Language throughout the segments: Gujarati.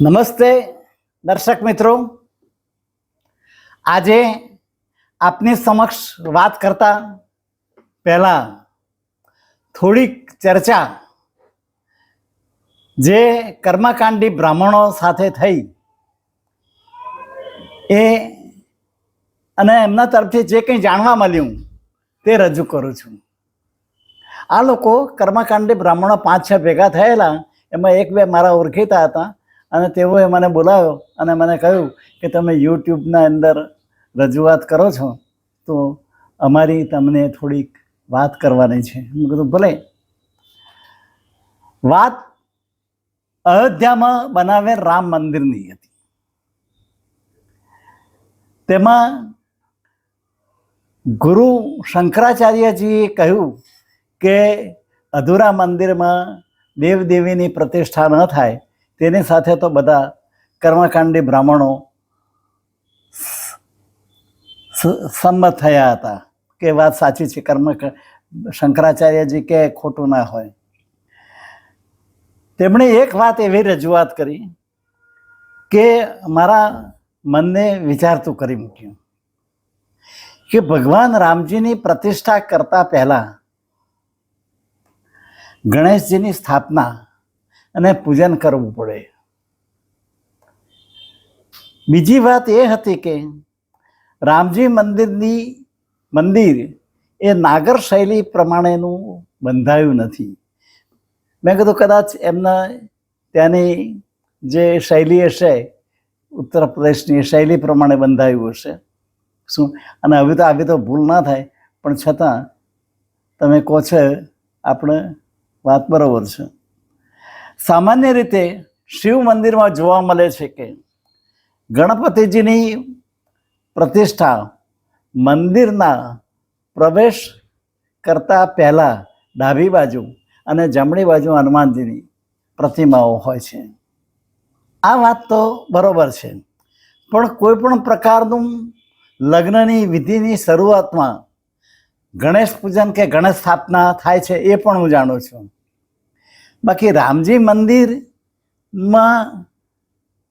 નમસ્તે, દર્શક મિત્રો. આજે આપની સમક્ષ વાત કરતા પહેલા થોડીક ચર્ચા જે કર્મકાંડી બ્રાહ્મણો સાથે થઈ એ અને એમના તરફથી જે કંઈ જાણવા મળ્યું તે રજૂ કરું છું. આ લોકો કર્મકાંડી બ્રાહ્મણો પાંચ છ ભેગા થયેલા, એમાં એક બે મારા ઓળખીતા હતા. અને તેઓએ મને બોલાવ્યો અને મને કહ્યું કે તમે યુટ્યુબના અંદર રજૂઆત કરો છો, તો અમારી તમને થોડીક વાત કરવાની છે. મેં કીધું, ભલે. વાત અયોધ્યામાં બનાવેલ રામ મંદિરની હતી. તેમાં ગુરુ શંકરાચાર્યજીએ કહ્યું કે અધૂરા મંદિરમાં દેવદેવીની પ્રતિષ્ઠા ન થાય તેની સાથે તો બધા કર્મકાંડી બ્રાહ્મણો સંમત થયા હતા કે વાત સાચી છે, કર્મ શંકરાચાર્યજી કે ખોટું ના હોય. તેમણે એક વાત એવી રજૂઆત કરી કે મારા મનને વિચારતું કરી મૂક્યું કે ભગવાન રામજીની પ્રતિષ્ઠા કરતા પહેલા ગણેશજીની સ્થાપના અને પૂજન કરવું પડે. બીજી વાત એ હતી કે રામજી મંદિરની મંદિર એ નાગર શૈલી પ્રમાણેનું બંધાયું નથી. મેં કીધું કદાચ એમના ત્યાંની જે શૈલી હશે, ઉત્તર પ્રદેશની શૈલી પ્રમાણે બંધાયું હશે. શું? અને હવે તો આવી તો ભૂલ ના થાય, પણ છતાં તમે કહો છો આપણે વાત બરાબર છે. સામાન્ય રીતે શિવ મંદિરમાં જોવા મળે છે કે ગણપતિજીની પ્રતિષ્ઠા મંદિરના પ્રવેશ કરતા પહેલાં ડાબી બાજુ અને જમણી બાજુ હનુમાનજીની પ્રતિમાઓ હોય છે. આ વાત તો બરાબર છે, પણ કોઈ પણ પ્રકારનું લગ્નની વિધિની શરૂઆતમાં ગણેશ પૂજન કે ગણેશ સ્થાપના થાય છે એ પણ હું જાણું છું. બાકી રામજી મંદિરમાં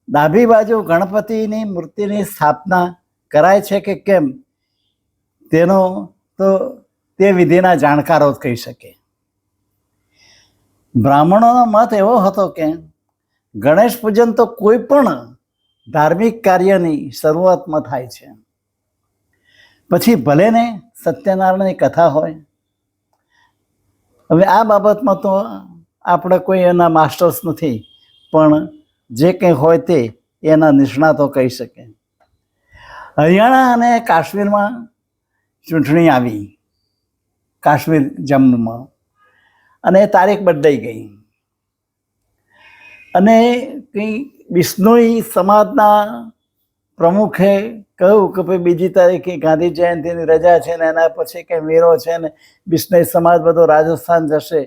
ડાબી બાજુ ગણપતિની મૂર્તિની સ્થાપના કરાય છે કે કેમ? તેનો તો તે વિધિના જાણકારો જ કહી શકે. બ્રાહ્મણોનો મત એવો હતો કે ગણેશ પૂજન તો કોઈ પણ ધાર્મિક કાર્યની શરૂઆતમાં થાય છે. પછી ભલે ને સત્યનારાયણની કથા હોય. હવે આ બાબતમાં તો આપણે કોઈ એના માસ્ટર્સ નથી, પણ જે કંઈ હોય તે એના નિષ્ણાતો કહી શકે. હરિયાણા અને કાશ્મીરમાં ચૂંટણી આવી, કાશ્મીર જમ્મુમાં, અને તારીખ બદલાઈ ગઈ. અને કંઈ બિશ્નોઈ સમાજના પ્રમુખે કહ્યું કે ભાઈ બીજી તારીખે ગાંધી જયંતિની રજા છે ને એના પછી કંઈ મેળો છે ને બિશ્નોઈ સમાજ બધો રાજસ્થાન જશે.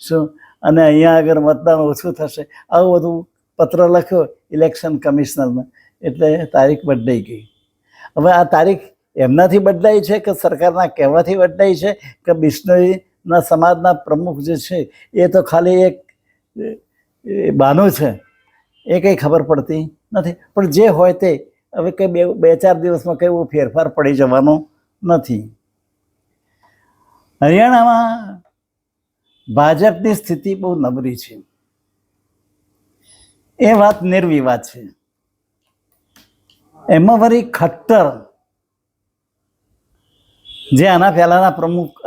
શું? અને અહીંયા આગળ મતદાન ઓછું થશે. આવું બધું પત્ર લખ્યો ઇલેક્શન કમિશનરને, એટલે તારીખ બદલાઈ ગઈ. હવે આ તારીખ એમનાથી બદલાઈ છે કે સરકારના કહેવાથી બદલાઈ છે કે બિશ્નોઈના સમાજના પ્રમુખ જે છે, એ તો ખાલી એક, એ બહાનું છે? એ કંઈ ખબર પડતી નથી. પણ જે હોય તે, હવે કંઈ બે બે ચાર દિવસમાં કંઈ ફેરફાર પડી જવાનો નથી. હરિયાણામાં ભાજપની સ્થિતિ બહુ નબળી છે. એ વાત નિર્વિવાદ છે. એમાં વળી ખટ્ટર, જે આના પહેલાના પ્રમુખ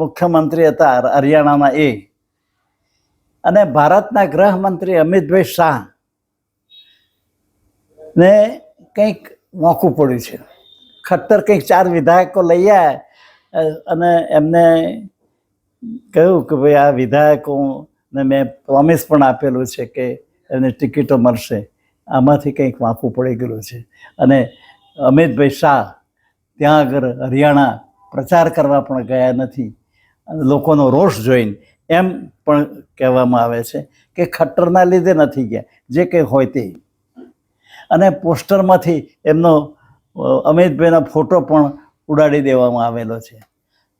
મુખ્યમંત્રી હતા હરિયાણાના એ, અને ભારતના ગૃહમંત્રી અમિતભાઈ શાહ ને કંઈક મોંઘું પડ્યું છે. ખટ્ટર કંઈક ચાર વિધાયકો લઈ આવ્યા અને એમને કહ્યું કે ભાઈ આ વિધાયકોને મેં પ્રોમિસ પણ આપેલું છે કે એને ટિકિટો મળશે. આમાંથી કંઈક વાંકું પડી ગયેલું છે. અને અમિતભાઈ શાહ ત્યાં આગળ હરિયાણા પ્રચાર કરવા પણ ગયા નથી. લોકોનો રોષ જોઈને એમ પણ કહેવામાં આવે છે કે ખટ્ટરના લીધે નથી ગયા. જે કંઈ હોય તે. અને પોસ્ટરમાંથી એમનો અમિતભાઈનો ફોટો પણ ઉડાડી દેવામાં આવેલો છે.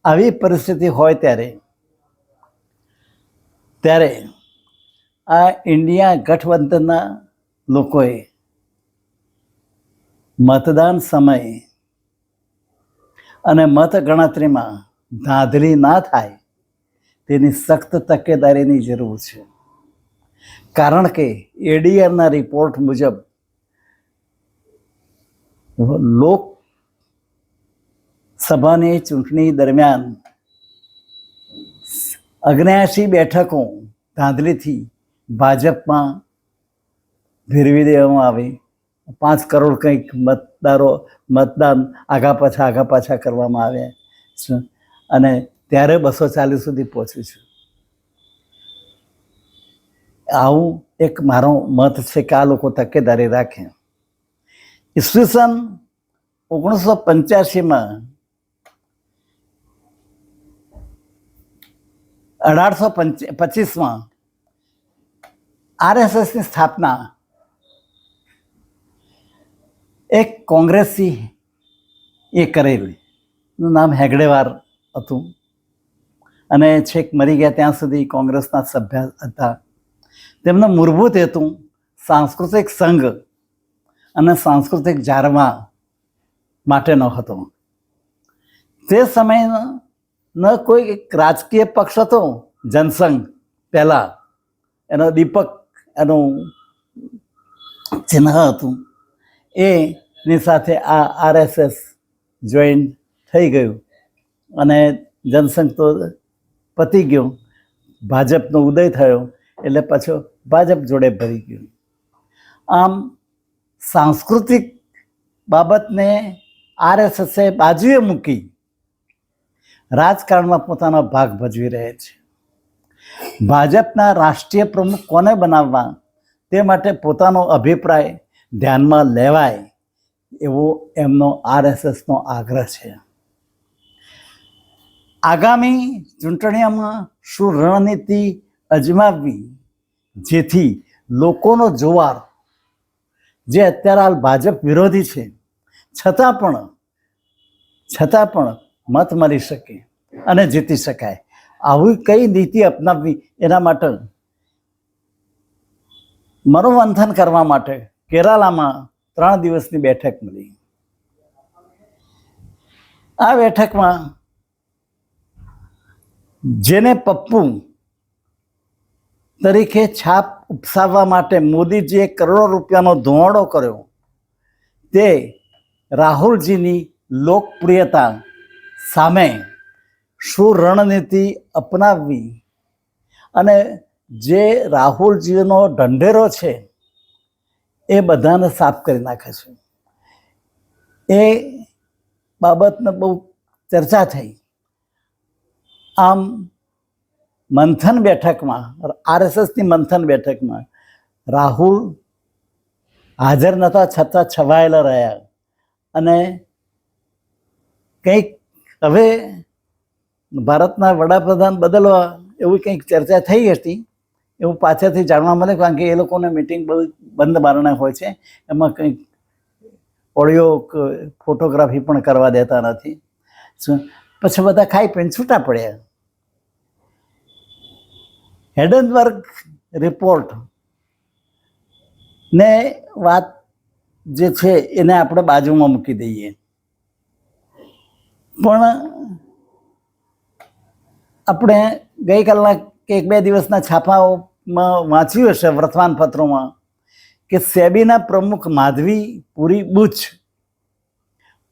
આવી પરિસ્થિતિ હોય ત્યારે ત્યારે આ ઇન્ડિયા ગઠબંધનના લોકોએ મતદાન સમયે અને મત ગણતરીમાં ધાંધલી ના થાય તેની સખ્ત તકેદારીની જરૂર છે. કારણ કે એડીઆરના રિપોર્ટ મુજબ લોક સભાની ચૂંટણી દરમિયાન અગ્નેયાસી બેઠકો ધાંધલીથી ભાજપમાં ફેરવી દેવામાં આવી. પાંચ કરોડ કંઈક મતદારો, મતદાન આગા પાછા આગા પાછા કરવામાં આવ્યા અને ત્યારે બસો ચાલીસ સુધી પહોંચ્યું છું. આવું એક મારો મત છે કે આ લોકો તકેદારી રાખે. ઈસવીસન ઓગણીસો પંચ્યાસીમાં અઢારસો પંચ પચીસમાં આરએસએસની સ્થાપના એક કોંગ્રેસી એ કરેલી. એનું નામ હેગડેવાર હતું. અને છેક મરી ગયા ત્યાં સુધી કોંગ્રેસના સભ્ય હતા. તેમનો મૂળભૂત હેતુ સાંસ્કૃતિક સંઘ અને સાંસ્કૃતિક જાળવા માટેનો હતો તે સમયે ન કોઈ એક રાજકીય પક્ષ હતો, જનસંઘ પહેલાં. એનો દીપક, એનું ચિહ્ન હતું. એની સાથે આ આરએસએસ જોઈન થઈ ગયું. અને જનસંઘ તો પતી ગયો. ભાજપનો ઉદય થયો, એટલે પાછો ભાજપ જોડે ભરી ગયું. આમ સાંસ્કૃતિક બાબતને આરએસએસે બાજુએ મૂકી રાજકારણમાં પોતાનો ભાગ ભજવી રહે છે. ભાજપના રાષ્ટ્રીય પ્રમુખ કોને બનાવવા? તે માટે પોતાનો અભિપ્રાય ધ્યાનમાં લેવાય એવો એમનો આરએસએસનો આગ્રહ છે. આગામી ચૂંટણીઓમાં શું રણનીતિ અજમાવવી? જેથી લોકોનો જોવાર, જે અત્યારે હાલ ભાજપ વિરોધી છે, છતાં પણ છતાં પણ મત મળી શકે અને જીતી શકાય. આવી કઈ નીતિ અપનાવવી એના માટે મનોમંથન કરવા માટે કેરાલામાં ત્રણ દિવસની બેઠક મળી. આ બેઠકમાં જેને પપ્પુ તરીકે છાપ ઉપસાવવા માટે મોદીજીએ કરોડો રૂપિયાનો ધોવાડો કર્યો, તે રાહુલજીની લોકપ્રિયતા સામે શું રણનીતિ અપનાવવી? અને જે રાહુલજીનો ઢંઢેરો છે, એ બધાને સાફ કરી નાખે છે. એ બાબતને બહુ ચર્ચા થઈ. આમ મંથન બેઠકમાં, આરએસએસની મંથન બેઠકમાં રાહુલ હાજર નહોતા છતાં છવાયેલા રહ્યા. અને કંઈક હવે ભારતના વડાપ્રધાન બદલવા એવી કંઈક ચર્ચા થઈ હતી, એવું પાછળથી જાણવા મળે, કારણ કે એ લોકોને મિટિંગ બહુ બંધ બારણે હોય છે, એમાં કંઈક ઓડિયો ફોટોગ્રાફી પણ કરવા દેતા નથી. પછી બધા ખાઈ પીને છૂટા પડ્યા. હેડનબર્ગ રિપોર્ટ ને વાત જે છે એને આપણે બાજુમાં મૂકી દઈએ. પણ આપણે ગઈકાલના કે એક બે દિવસના છાપાઓમાં વાંચ્યું હશે વર્તમાનપત્રોમાં કે સેબીના પ્રમુખ માધવી પુરી બુચ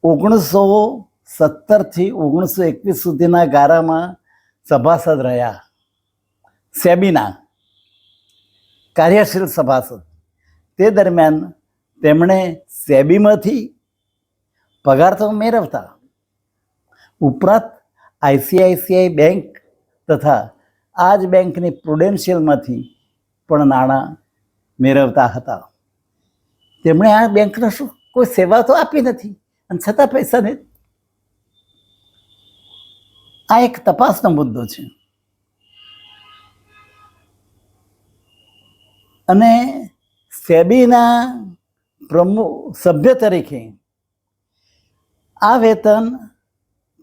ઓગણીસો સત્તરથી ઓગણીસો એકવીસ સુધીના ગારામાં સભાસદ રહ્યા. સેબીના કાર્યશીલ સભાસદ. તે દરમિયાન તેમણે સેબીમાંથી પગાર તો મેળવતા ઉપરાંત આઈસીઆઈસીઆઈ બેંક તથા આ જ બેંકની પ્રુડેન્શિયલમાંથી પણ નાણાં મેળવતા હતા. તેમણે આ બેંકને શું કોઈ સેવા તો આપી નથી અને છતાં પૈસાને આ એક તપાસનો મુદ્દો છે. અને સેબીના પ્રમુખ સભ્ય તરીકે આ વેતન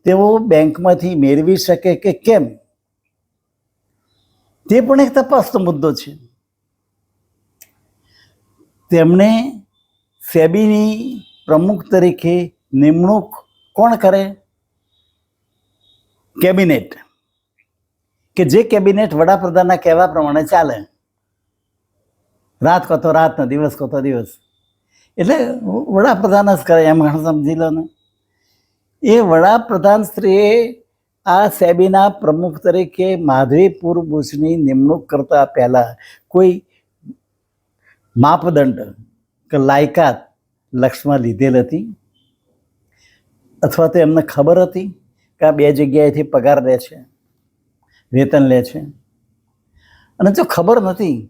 તેઓ બેંકમાંથી મેળવી શકે કે કેમ? તે પણ એક તપાસનો મુદ્દો છે. તેમણે સેબીની પ્રમુખ તરીકે નિમણૂક કોણ કરે? કેબિનેટ. કે જે કેબિનેટ વડાપ્રધાનના કહેવા પ્રમાણે ચાલે. રાત કહો તો રાત દિવસ કહો દિવસ. એટલે વડાપ્રધાન જ કરે એમ સમજી લો ને. એ વડાપ્રધાન શ્રીએ આ સેબીના પ્રમુખ તરીકે માધવીપુર બુશની નિમણૂક કરતા પહેલાં કોઈ માપદંડ કે લાયકાત લક્ષમાં લીધેલ હતી? અથવા તો એમને ખબર હતી કે આ બે જગ્યાએથી પગાર લે છે, વેતન લે છે? અને જો ખબર નથી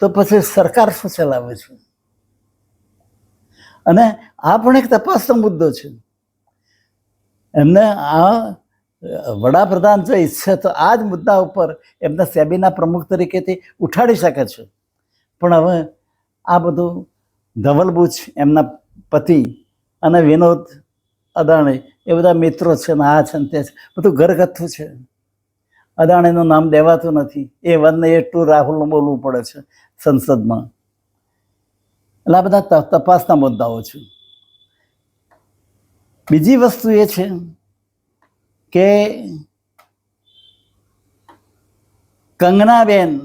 તો પછી સરકાર શું ચલાવે છે? અને આ પણ એક તપાસનો મુદ્દો છે. એમને આ વડાપ્રધાન જો ઈચ્છે તો આ જ મુદ્દા ઉપર એમને સેબીના પ્રમુખ તરીકેથી ઉઠાડી શકે છે. પણ હવે આ બધું ધવલબુચ એમના પતિ અને વિનોદ અદાણી એ બધા મિત્રો છે ને આ છે ને તે છે, બધું ઘરગથ્થું છે. અદાણીનું નામ દેવાતું નથી. એ વન ને એ ટુ રાહુલનું બોલવું પડે છે સંસદમાં. એટલે આ બધા તપાસના મુદ્દાઓ છે. બીજી વસ્તુ એ છે કે કંગનાબેન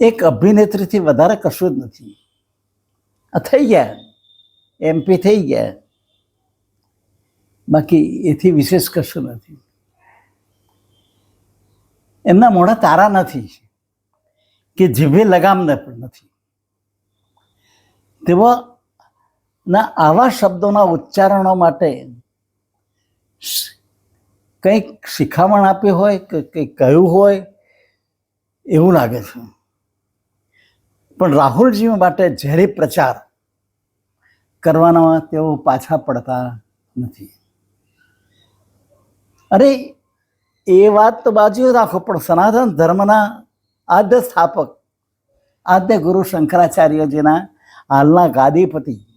એક અભિનેત્રીથી વધારે કશું જ નથી. આ થઈ ગયા એમપી થઈ ગયા. બાકી એથી વિશેષ કશું નથી. એમના મોઢા તારા નથી કે જીભે લગામ નથી. તેવા ના, આવા શબ્દોના ઉચ્ચારણો માટે કંઈક શિખામણ આપી હોય કે કંઈક કહ્યું હોય, એવું લાગે છે. પણ રાહુલજી માટે ઝેરી પ્રચાર કરવાના તેઓ પાછા પડતા નથી. અરે, એ વાત તો બાજુ રાખો, પણ સનાતન ધર્મના આદ્ય સ્થાપક, આદ્ય ગુરુ શંકરાચાર્યજીના હાલના ગાદીપતિ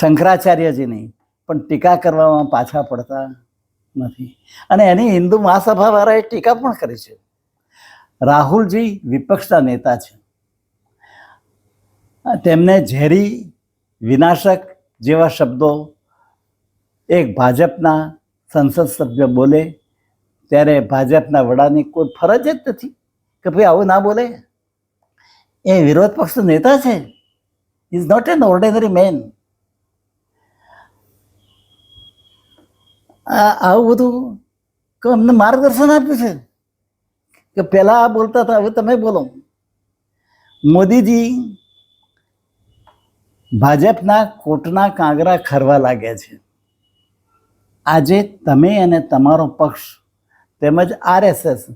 શંકરાચાર્યજીની, પણ ટીકા કરવામાં પાછા પડતા નથી. અને એની હિન્દુ મહાસભાવાળાએ ટીકા પણ કરી છે. રાહુલજી વિપક્ષના નેતા છે. તેમને ઝેરી વિનાશક જેવા શબ્દો એક ભાજપના સંસદ સભ્ય બોલે, ત્યારે ભાજપના વડાની કોઈ ફરજ જ નથી કે ભાઈ આવું ના બોલે. એ વિરોધ પક્ષનો નેતા છે. Is not an ordinary man આવું બધું અમને માર્ગદર્શન આપ્યું છે? કે પહેલા આ બોલતા હતા, હવે તમે બોલો. મોદીજી ભાજપના કોટના કાંગરા ખરવા લાગ્યા છે. આજે તમે અને તમારો પક્ષ તેમજ આરએસએસ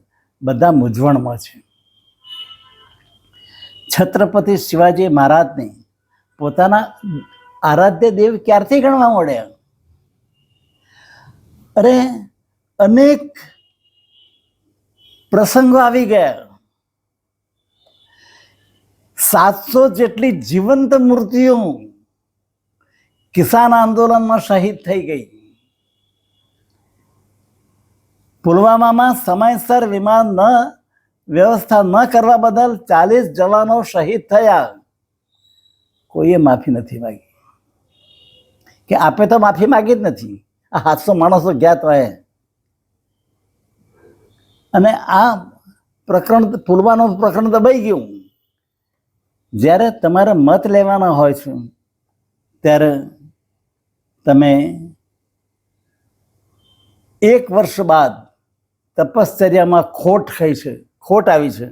બધા મૂંઝવણમાં છે. છત્રપતિ શિવાજી મહારાજને પોતાના આરાધ્ય દેવ ક્યારથી ગણવા મળ્યા? અરે, અનેક પ્રસંગો આવી ગયા. સાતસો જેટલી જીવંત મૂર્તિઓ કિસાન આંદોલનમાં શહીદ થઈ ગઈ. પુલવામામાં સમયસર વિમાન ન, વ્યવસ્થા ન કરવા બદલ ચાલીસ જવાનો શહીદ થયા. કોઈએ માફી નથી માગી. કે આપે તો માફી માગી જ નથી. આ માણસો ગયા તો અને આ પ્રકરણ પુલવાનું પ્રકરણ દબાઈ ગયું. જ્યારે તમારે મત લેવાના હોય છે, ત્યારે તમે એક વર્ષ બાદ તપશ્ચર્યામાં ખોટ થઈ છે, ખોટ આવી છે,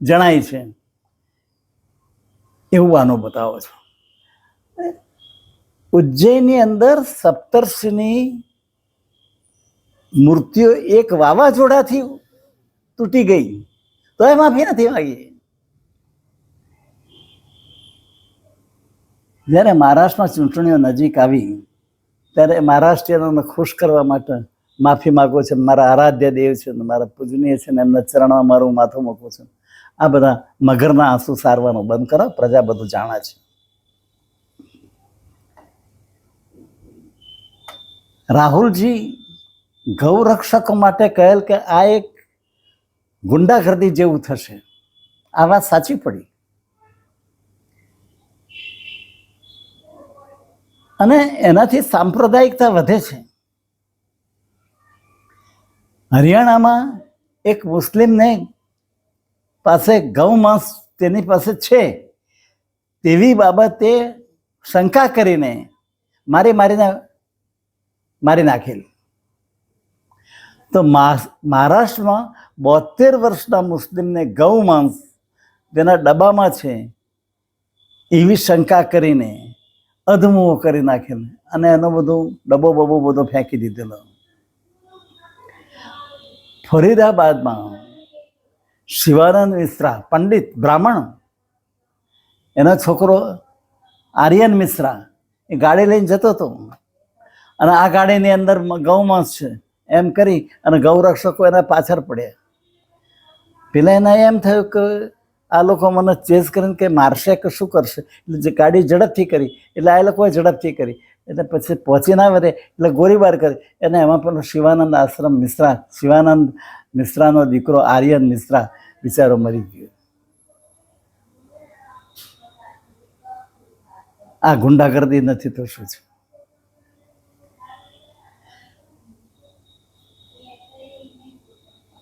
જણાય છે. એવું આનો બતાવો છો. ઉજ્જૈનની અંદર સપ્તર્ષિની મૂર્તિઓ એક વાવાઝોડાથી તૂટી ગઈ. તો એ માફી નથી માગી જ્યારે મહારાષ્ટ્રમાં ચૂંટણીઓ નજીક આવી, ત્યારે મહારાષ્ટ્રીયનોને ખુશ કરવા માટે માફી માગો છે, મારા આરાધ્ય દેવ છે ને મારા પૂજનીય છે ને એમના ચરણમાં મારું માથું મૂકું છું. આ બધા મગરના આંસુ સારવાનું બંધ કરો, પ્રજા બધું જાણે છે. રાહુલજી ગૌરક્ષકો માટે કહેલ કે આ એક ગુંડાગર્દી જેવું થશે. આ વાત સાચી પડી. અને એનાથી સાંપ્રદાયિકતા વધે છે. હરિયાણામાં એક મુસ્લિમને પાસે ગૌ માંસ તેની પાસે છે, તેવી બાબતે શંકા કરીને મારી મારીને મારી નાખેલ. તો મહારાષ્ટ્રમાં બોતેર વર્ષના મુસ્લિમને ગૌ માંસ તેના ડબ્બામાં છે, એવી શંકા કરીને અધમુઓ કરી નાખેલ અને એનો બધો ડબ્બો બબ્બો બધો ફેંકી દીધેલો. ફરીદાબાદમાં શિવાનંદ મિશ્રા, પંડિત, બ્રાહ્મણ, એનો છોકરો આર્યન મિશ્રા એ ગાડી લઈને જતો હતો. અને આ ગાડીની અંદર ગૌમાંસ છે. એમ કરી અને ગૌરક્ષકો એના પાછળ પડ્યા. પેલા એને એમ થયું કે આ લોકો મને ચેઝ કરીને કે મારશે કે શું કરશે? એટલે જે ગાડી ઝડપથી કરી, એટલે આ લોકોએ ઝડપથી કરી. એટલે પછી પહોંચી ના વધે એટલે ગોળીબાર કરી. અને એમાં પેલો શિવાનંદ આશ્રમ મિશ્રા, શિવાનંદ મિશ્રાનો દીકરો આર્યન મિશ્રા બિચારો મરી ગયો. આ ગુંડાગર્દી નથી તો શું છે?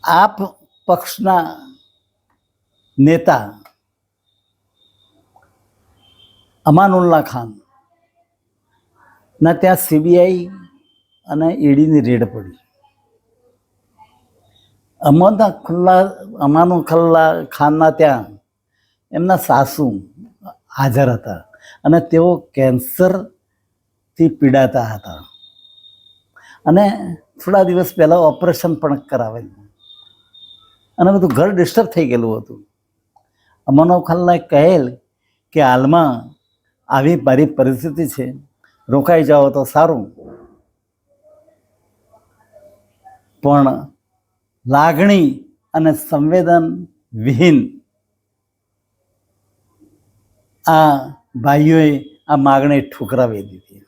આપ પક્ષના નેતા અમાનુલ્લા ખાન. ના, ત્યાં સીબીઆઈ અને ઈડીની રેડ પડી. અમાના ખુલ્લા અમાનુ ખલ્લા ખાનના ત્યાં એમના સાસુ હાજર હતા અને તેઓ કેન્સરથી પીડાતા હતા. અને થોડા દિવસ પહેલાં ઓપરેશન પણ કરાવેલું. અને બધું ઘર ડિસ્ટર્બ થઈ ગયેલું હતું. અમનો ખલ્લાએ કહેલ કે હાલમાં આવી મારી પરિસ્થિતિ છે, રોકાઈ જાઓ તો સારું. પણ લાગણી અને સંવેદન વિહીન આ ભાઈઓએ આ માગણી ઠુકરાવી દીધી.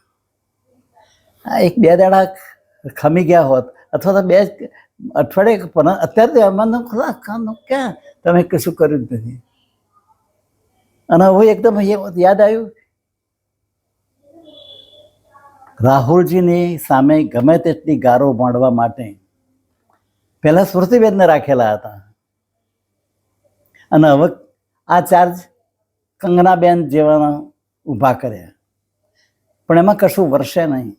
આ એક બે દાડા ખમી ગયા હોત અથવા તો બે અઠવાડિયે પણ અત્યારે એમાં ખરા ક્યાં? તમે કશું કર્યું નથી. અને હવે એકદમ યાદ આવ્યું? રાહુલજીની સામે ગમે તેટલી ગારો માંડવા માટે પહેલાં સ્મૃતિબેનને રાખેલા હતા. અને હવે આ ચાર્જ કંગનાબેન જેવાના ઊભા કર્યા. પણ એમાં કશું વર્ષે નહીં.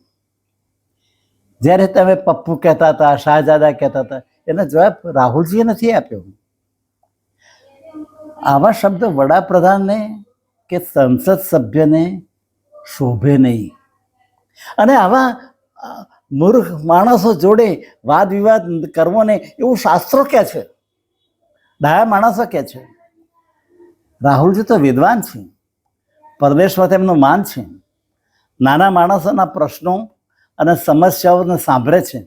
જ્યારે તમે પપ્પુ કહેતા હતા શાહજાદા કહેતા હતા, એનો જવાબ રાહુલજીએ નથી આપ્યો. આવા શબ્દ વડાપ્રધાનને કે સંસદ સભ્યને શોભે નહીં. અને આવા મૂર્ખ માણસો જોડે વાદ વિવાદ કરવો ને એવું શાસ્ત્રો કે છે. ડાયા માણસો કે છે. રાહુલજી તો વિદ્વાન છે. પરદેશમાં તેમનું માન છે. નાના માણસોના પ્રશ્નો અને સમસ્યાઓને સાંભળે છે.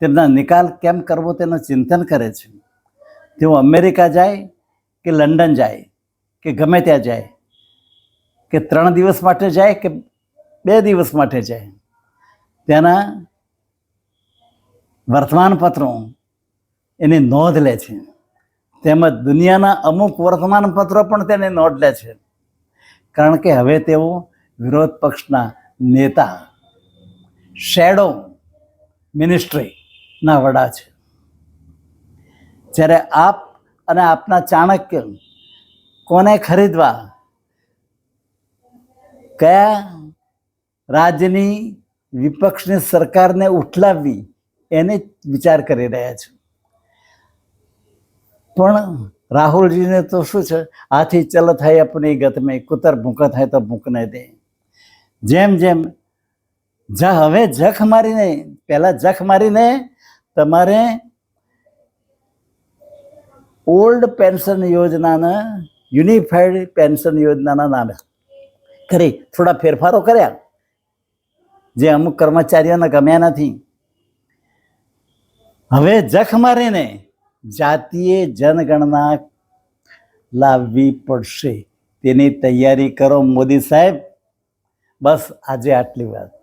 તેમના નિકાલ કેમ કરવો તેનું ચિંતન કરે છે. તેઓ અમેરિકા જાય કે લંડન જાય કે ગમે ત્યાં જાય કે ત્રણ દિવસ માટે જાય કે બે દિવસ માટે જાય. ત્યાંના વર્તમાનપત્રો એની નોંધ લે છે. તેમજ દુનિયાના અમુક વર્તમાનપત્રો પણ તેને નોંધ લે છે. કારણ કે હવે તેઓ વિરોધ પક્ષના નેતા શેડો મિનિસ્ટ્રીના વડા છે. જ્યારે આપ અને આપના ચાણક્ય કોને ખરીદવા કયા રાજ્યની વિપક્ષની સરકારને ઉઠલાવવી એને વિચાર કરી રહ્યા છે. પણ રાહુલજીને તો શું છે? આથી ચલ થાય અપની ગતમે કુતર ભૂંક થાય તો ભૂંકને દે. જેમ જેમ જ, હવે જખ મારીને, પહેલા જખ મારીને તમારે ઓલ્ડ પેન્શન યોજનાના, યુનિફાઈડ પેન્શન યોજનાના નામે કરી, થોડા ફેરફારો કર્યા. જે અમુક કર્મચારીઓને ગમ્યા નથી. હવે જખ મારીને જાતીય જનગણના લાવવી પડશે. તેની તૈયારી કરો મોદી સાહેબ. બસ આજે આટલી વાત.